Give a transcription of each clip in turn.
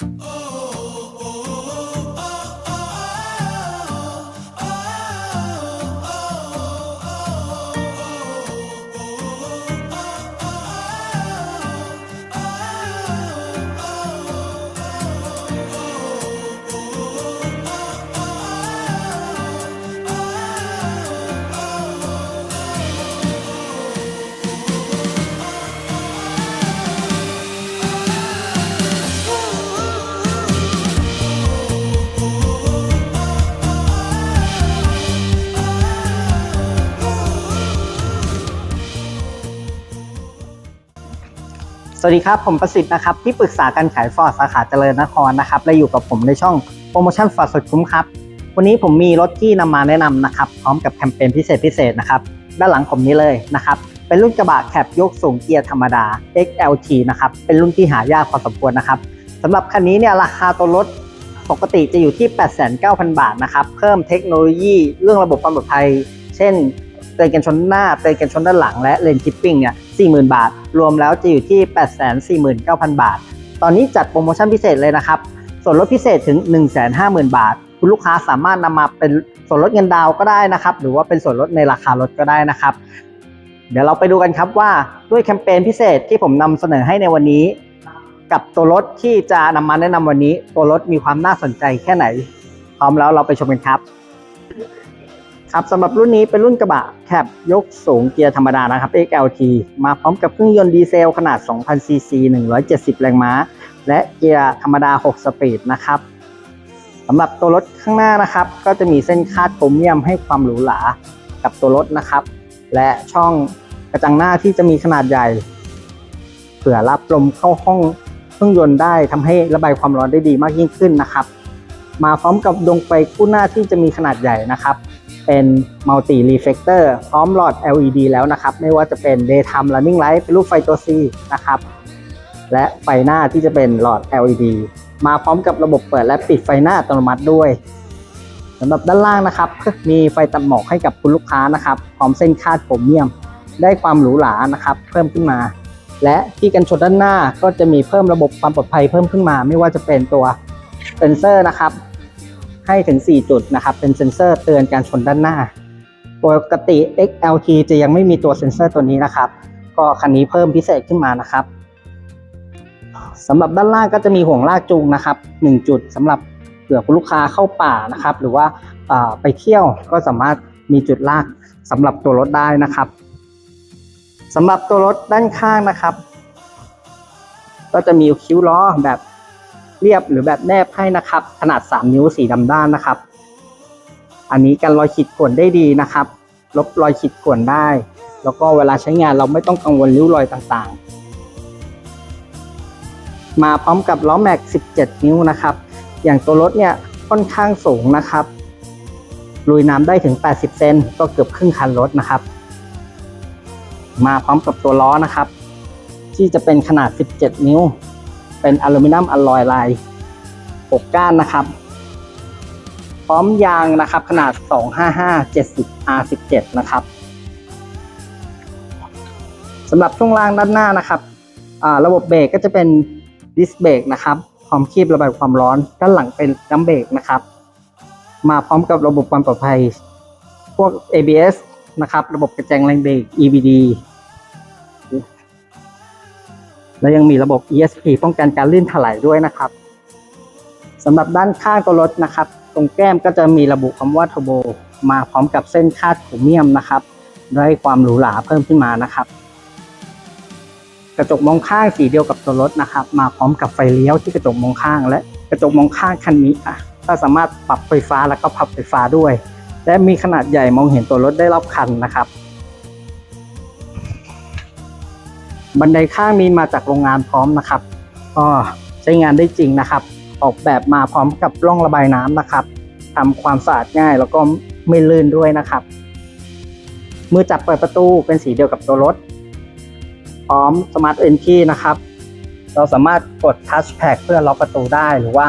ส วัสดีครับ ผมประสิทธิ์นะครับ ที่ปรึกษาการขายฟอร์ดสาขาเจริญนครนะครับ และอยู่กับผมในช่องโปรโมชั่นฟอร์ดสุดคุ้มครับ วันนี้ผมมีรถที่นำมาแนะนำนะครับ พร้อมกับแคมเปญพิเศษพิเศษนะครับ ด้านหลังผมนี้เลยนะครับ เป็นรุ่นกระบะแคบยกสูงเกียร์ธรรมดา XLT นะครับ เป็นรุ่นที่หายากพอสมควรนะครับสำหรับคันนี้เนี่ยราคาตัวรถปกติจะอยู่ที่ 89,000 บาทนะครับ เพิ่มเทคโนโลยีเรื่องระบบความปลอดภัย เช่น เตือนกันชนหน้า เตือนกันชนด้านหลัง และเลนชิปปิ้งเนี่ย 40,000 บาท รวมแล้วจะอยู่ที่ 849,000 บาท ตอนนี้จัดโปรโมชั่นพิเศษเลยนะครับ ส่วนลดพิเศษถึง 150,000 บาท คุณลูกค้าสามารถนำมาเป็นส่วนลดเงินดาวก็ได้นะครับ หรือว่าเป็นส่วนลดในราคารถก็ได้นะครับ เดี๋ยวเราไปดูกันครับว่าด้วยแคมเปญพิเศษที่ผมนำเสนอให้ในวันนี้ กับตัวรถที่จะนำมาแนะนำวันนี้ ตัวรถมีความน่าสนใจแค่ไหน พร้อมแล้วเราไปชมกันครับ ครับสำหรับรุ่นนี้เป็นรุ่นกระบะแคบยกสูงเกียร์ธรรมดานะครับ XLT มาพร้อมกับเครื่องยนต์ดีเซลขนาด 2,000ซีซี170 แรงม้า และเกียร์ธรรมดา 6 สปีดนะครับสำหรับตัวรถข้างหน้านะครับ ก็จะมีเส้นคาดโครเมียมให้ความหรูหรากับตัวรถนะครับ และช่องกระจังหน้าที่จะมีขนาดใหญ่ เผื่อรับลมเข้าห้องเครื่องยนต์ได้ทำให้ระบายความร้อนได้ดีมากยิ่งขึ้นนะครับ มาพร้อมกับดวงไฟคู่หน้าที่จะมีขนาดใหญ่นะครับ เป็น Multi Reflector พร้อมหลอด LED แล้วนะครับ ไม่ว่าจะเป็น Daytime Running Light เป็นรูปไฟตัว C นะครับ และไฟหน้าที่จะเป็นหลอด LED มาพร้อมกับระบบเปิดและปิดไฟหน้าอัตโนมัติด้วยสำหรับด้านล่างนะครับ มีไฟตัดหมอกให้กับคุณลูกค้านะครับ พร้อมเส้นคาดโครเมียม ได้ความหรูหรานะครับ เพิ่มขึ้นมา และที่กันชนด้านหน้าก็จะมีเพิ่มระบบความปลอดภัยเพิ่มขึ้นมา ไม่ว่าจะเป็นตัวเซนเซอร์นะครับ ให้ถึง 4 จุดนะครับ เป็นเซ็นเซอร์เตือนการชนด้านหน้า ปกติ XLT จะยังไม่มีตัวเซ็นเซอร์ตัวนี้นะครับ ก็คันนี้เพิ่มพิเศษขึ้นมานะครับสำหรับด้านล่างก็จะมีห่วงลากจูงนะครับ 1 จุดสำหรับเผื่อคุณลูกค้าเข้าป่านะครับ หรือว่าอ่าไปเที่ยวก็สามารถมีจุดลากสำหรับตัวรถได้นะครับสำหรับตัวรถด้านข้างนะครับ ก็จะมีคิ้วล้อแบบ เรียบหรือแบบแนบให้นะครับ ขนาด 3 นิ้วสีดำด้านนะครับ อันนี้กันรอยขีดข่วนได้ดีนะครับ ลบรอยขีดข่วนได้ แล้วก็เวลาใช้งานเราไม่ต้องกังวลริ้วรอยต่างๆ มาพร้อมกับล้อแม็ก 17 นิ้วนะครับ อย่างตัวรถเนี่ยค่อนข้างสูงนะครับลุยน้ำได้ถึง 80 เซนก็เกือบครึ่งคันรถนะครับ มาพร้อมกับตัวล้อนะครับ ที่จะเป็นขนาด 17 นิ้ว เป็นอลูมิเนียมอลลอยลาย 6 ก้านนะครับ พร้อมยางนะครับขนาด 255 70 R17 นะครับสำหรับช่วงล่างด้านหน้านะครับอ่าระบบเบรกก็จะเป็นดิสเบรกนะครับพร้อมคีบระบายความร้อนด้านหลังเป็นน้ำเบรกนะครับ มาพร้อมกับระบบความปลอดภัย พวก ABS นะครับ ระบบกระแจงแรงเบรก EBD และยังมีระบบ ESP ป้องกันการลื่นถลายด้วยนะครับสำหรับด้านข้างตัวรถนะครับ ตรงแก้มก็จะมีระบุคำว่า Turbo มาพร้อมกับเส้นคาดโครเมียมนะครับได้ความหรูหราเพิ่มขึ้นมานะครับ กระจกมองข้างสีเดียวกับตัวรถนะครับ มาพร้อมกับไฟเลี้ยวที่กระจกมองข้าง และกระจกมองข้างคันนี้อะก็สามารถปรับไฟฟ้าแล้วก็พับไฟฟ้าด้วย และมีขนาดใหญ่มองเห็นตัวรถได้รอบคันนะครับ บันไดข้างมีมาจากโรงงานพร้อมนะครับ ก็ใช้งานได้จริงนะครับ ออกแบบมาพร้อมกับร่องระบายน้ำนะครับทำความสะอาดง่ายแล้วก็ไม่ลื่นด้วยนะครับ มือจับเปิดประตูเป็นสีเดียวกับตัวรถ พร้อมสมาร์ทเอนทีนะครับ เราสามารถกดทัชแพ็กเพื่อล็อกประตูได้หรือว่า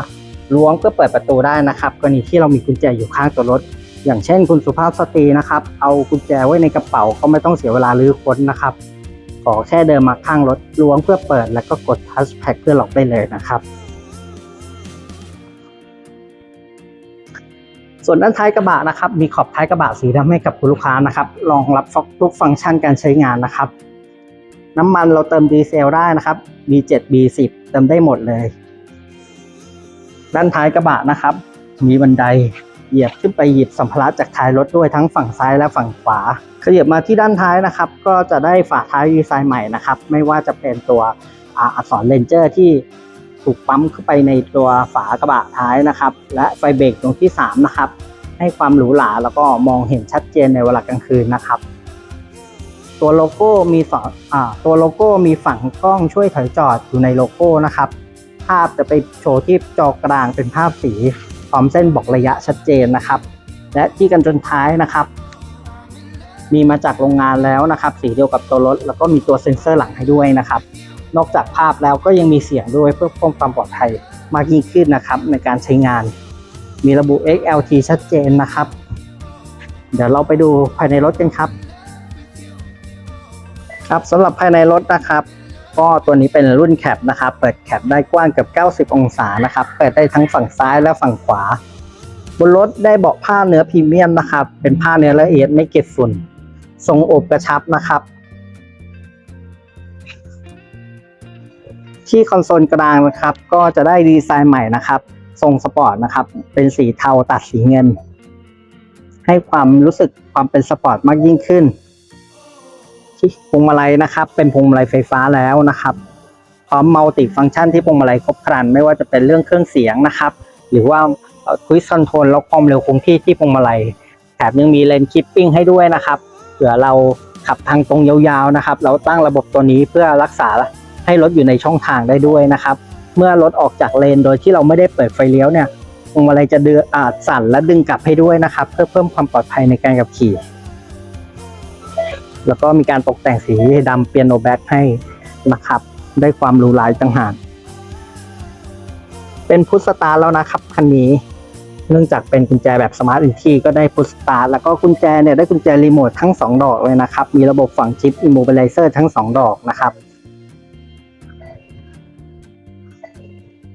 ล้วงเพื่อเปิดประตูได้นะครับกรณีที่เรามีกุญแจอยู่ข้างตัวรถ อย่างเช่นคุณสุภาพสตรีนะครับ เอากุญแจไว้ในกระเป๋าก็ไม่ต้องเสียเวลาลื้อค้นนะครับ ขอแค่เดินมาข้างรถล้วงเพื่อเปิด แล้วก็กดทัชแพ็กเพื่อล็อกได้เลยนะครับ ส่วนด้านท้ายกระบะนะครับ มีขอบท้ายกระบะสีดำให้กับคุณลูกค้านะครับรองรับทุกฟังก์ชันการใช้งานนะครับ น้ำมันเราเติมดีเซลได้นะครับ B7 B10 เติมได้หมดเลย ด้านท้ายกระบะนะครับ มีบันได เหยียบขึ้นไปหยิบสัมภาระจากท้ายรถด้วยทั้งฝั่งซ้ายและฝั่งขวาขยับมาที่ด้านท้ายนะครับ ก็จะได้ฝาท้ายดีไซน์ใหม่นะครับ ไม่ว่าจะเป็นตัวอักษรเลนเจอร์ที่ถูกปั๊มเข้าไปในตัวฝากระบะท้ายนะครับ และไฟเบรกตรงที่3นะครับให้ความหรูหราแล้วก็มองเห็นชัดเจนในเวลากลางคืนนะครับ ตัวโลโก้มีสองอ่าตัวโลโก้มีฝั่งกล้องช่วยถอยจอดอยู่ในโลโก้นะครับ ภาพจะไปโชว์ที่จอกลางเป็นภาพสี พร้อมเส้นบอกระยะชัดเจนนะครับ และที่กันจนท้ายนะครับ มีมาจากโรงงานแล้วนะครับ สีเดียวกับตัวรถ แล้วก็มีตัวเซ็นเซอร์หลังให้ด้วยนะครับ นอกจากภาพแล้วก็ยังมีเสียงด้วยเพื่อเพิ่มความปลอดภัยมากยิ่งขึ้นนะครับในการใช้งาน มีระบุ XLT ชัดเจนนะครับ เดี๋ยวเราไปดูภายในรถกันครับ ครับสำหรับภายในรถนะครับ ก็ตัวนี้เป็นรุ่นแคปนะครับ เปิดแคปได้กว้างเกือบ 90 องศานะครับ เปิดได้ทั้งฝั่งซ้ายและฝั่งขวา บนรถได้เบาะผ้าเนื้อพรีเมียมนะครับ เป็นผ้าเนื้อละเอียดไม่เก็บฝุ่น ทรงอบกระชับนะครับ ที่คอนโซลกลางนะครับ ก็จะได้ดีไซน์ใหม่นะครับ ทรงสปอร์ตนะครับ เป็นสีเทาตัดสีเงิน ให้ความรู้สึกความเป็นสปอร์ตมากยิ่งขึ้น พวงมาลัยนะครับ เป็นพวงมาลัยไฟฟ้าแล้วนะครับ พร้อมมัลติฟังก์ชันที่พวงมาลัยครบครัน ไม่ว่าจะเป็นเรื่องเครื่องเสียงนะครับ หรือว่าควิสคอนโทรลล็อกความเร็วคงที่ที่พวงมาลัยแถมยังมีเลนคิปปิ้งให้ด้วยนะครับเผื่อเราขับทางตรงยาวๆนะครับ เราตั้งระบบตัวนี้เพื่อรักษาให้รถอยู่ในช่องทางได้ด้วยนะครับ เมื่อรถออกจากเลนโดยที่เราไม่ได้เปิดไฟเลี้ยวเนี่ยพวงมาลัยจะเดืออาจสั่นและดึงกลับให้ด้วยนะครับ เพื่อเพิ่มความปลอดภัยในการขับขี่ แล้วก็มีการตกแต่งสีดำเปียโนแบ็กให้นะครับ ได้ความรูหราอีกต่างหากเป็นพุทสตาร์แล้วนะครับคันนี้ เนื่องจากเป็นกุญแจแบบสมาร์ทอีกทีก็ได้พุทสตาร์แล้วก็กุญแจเนี่ยได้กุญแจรีโมททั้ง 2 ดอกเลยนะครับ มีระบบฝังชิปอิมมบิลไลเซอร์ทั้ง 2 ดอกนะครับ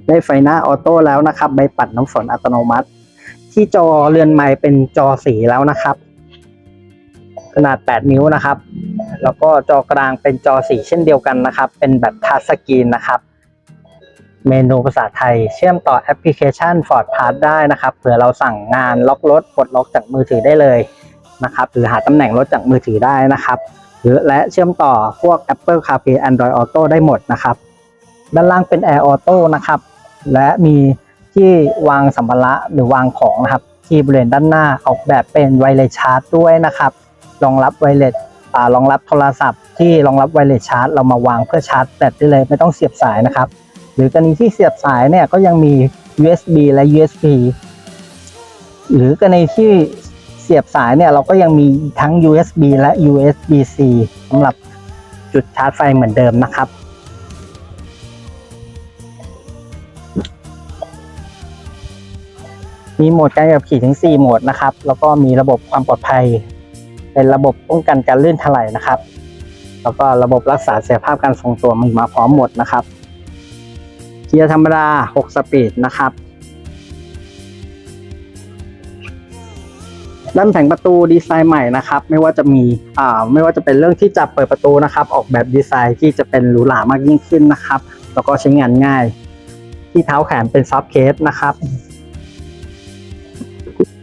ได้ไฟหน้าออโต้แล้วนะครับใบปัดน้ำฝนอัตโนมัติ ที่จอเรือนไม้เป็นจอสีแล้วนะครับ ขนาด 8 นิ้วนะครับ แล้วก็จอกลางเป็นจอสีเช่นเดียวกันนะครับ เป็นแบบทัชสกรีนนะครับ เมนูภาษาไทยเชื่อมต่อแอปพลิเคชัน Ford Pass ได้นะครับ เผื่อเราสั่งงานล็อกรถปลดล็อกจากมือถือได้เลยนะครับ หรือหาตำแหน่งรถจากมือถือได้นะครับ หรือและเชื่อมต่อพวก Apple CarPlay Android Auto ได้หมดนะครับ ด้านล่างเป็น Air Auto นะครับ และมีที่วางสัมภาระหรือวางของนะครับ ที่บริเวณด้านหน้าออกแบบเป็นไวเลสชาร์จด้วยนะครับ รองรับไวเลสอ่ารองรับโทรศัพท์ที่รองรับไวเลสชาร์จเรามาวางเพื่อชาร์จแบตได้เลยไม่ต้องเสียบสายนะครับ หรือกรณีที่เสียบสายเนี่ยก็ยังมี USB และ USB หรือกรณีที่เสียบสายเนี่ยเราก็ยังมีทั้ง USB และ USB-C สำหรับจุดชาร์จไฟเหมือนเดิมนะครับ มีโหมดการขับขี่ถึง 4 โหมดนะครับ แล้วก็มีระบบความปลอดภัย เป็นระบบป้องกันการลื่นถลายนะครับ แล้วก็ระบบรักษาเสียภาพการทรงตัวมันมาพร้อมหมดนะครับเกียร์ธรรมดา 6 สปีดนะครับ ด้านแผงประตูดีไซน์ใหม่นะครับ ไม่ว่าจะมีอ่าไม่ว่าจะเป็นเรื่องที่จับเปิดประตูนะครับ ออกแบบดีไซน์ที่จะเป็นหรูหรามากยิ่งขึ้นนะครับ แล้วก็ใช้งานง่าย ที่เท้าแขนเป็นซอฟต์เคสนะครับ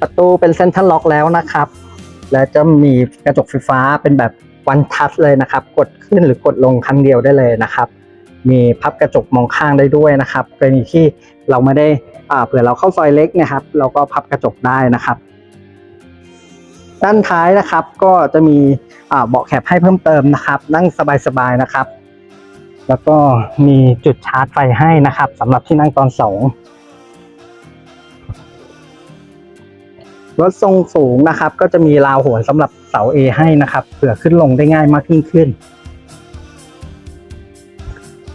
ประตูเป็นเซ็นทรัลล็อกแล้วนะครับ และจะมีกระจกไฟฟ้าเป็นแบบวันทัชเลยนะครับ กดขึ้นหรือกดลงครั้งเดียวได้เลยนะครับ มีพับกระจกมองข้างได้ด้วยนะครับกรณีที่เราไม่ได้อ่าเผื่อเราเข้าซอยเล็กนะครับ เราก็พับกระจกได้นะครับ ด้านท้ายนะครับก็จะมีเบาะแคปให้เพิ่มเติมนะครับ นั่งสบายๆนะครับ แล้วก็มีจุดชาร์จไฟให้นะครับสำหรับที่นั่งตอนสอง รถทรงสูงนะครับ ก็จะมีราวโหนสำหรับเสา A ให้นะครับเผื่อขึ้นลงได้ง่ายมากยิ่งขึ้น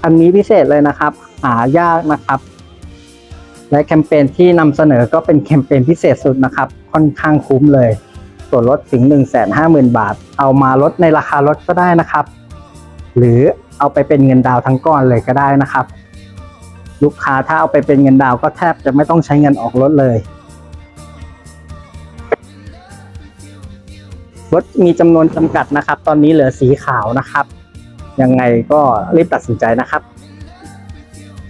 อันนี้พิเศษเลยนะครับ หายากนะครับ และแคมเปญที่นำเสนอก็เป็นแคมเปญพิเศษสุดนะครับ ค่อนข้างคุ้มเลย ส่วนลดถึง 1 5 0 0 0 0 บาท เอามาลดในราคารถก็ได้นะครับ หรือเอาไปเป็นเงินดาวทั้งก้อนเลยก็ได้นะครับ ลูกค้าถ้าเอาไปเป็นเงินดาวก็แทบจะไม่ต้องใช้เงินออกรถเลย รถมีจำนวนจำกัดนะครับ ตอนนี้เหลือสีขาวนะครับ ยังไงก็รีบตัดสินใจนะครับ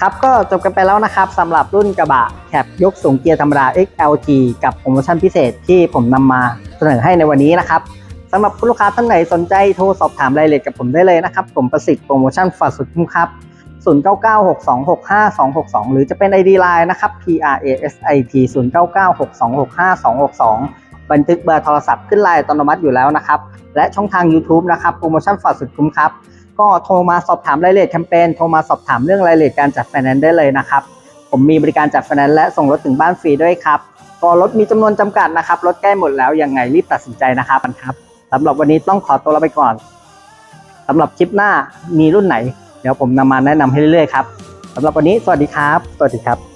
ครับก็จบกันไปแล้วนะครับสำหรับรุ่นกระบะแคปยกสูงเกียร์ธรรมดา XLT กับโปรโมชั่นพิเศษที่ผมนำมาเสนอให้ในวันนี้นะครับสำหรับคุณลูกค้าท่านไหนสนใจโทรสอบถามรายละเอียดกับผมได้เลยนะครับ ผมประสิทธิ์โปรโมชั่นฝากสุดคุ้มครับ0996265262 หรือจะเป็น ID Line นะครับ PRASIT 0996265262 บันทึกเบอร์โทรศัพท์ขึ้นไลน์อัตโนมัติอยู่แล้วนะครับ และช่องทาง YouTube นะครับโปรโมชั่นฝากสุดคุ้มครับ ก็โทรมาสอบถามรายละเอียดแคมเปญโทรมาสอบถามเรื่องรายละเอียดการจัดไฟแนนซ์ได้เลยนะครับ ผมมีบริการจัดไฟแนนซ์และส่งรถถึงบ้านฟรีด้วยครับก็รถมีจำนวนจำกัดนะครับรถใกล้หมดแล้วยังไงรีบตัดสินใจนะครับครับสำหรับวันนี้ต้องขอตัวลาไปก่อนสำหรับคลิปหน้ามีรุ่นไหน เดี๋ยวผมนำมาแนะนำให้เรื่อยๆครับสำหรับวันนี้สวัสดีครับ สวัสดีครับ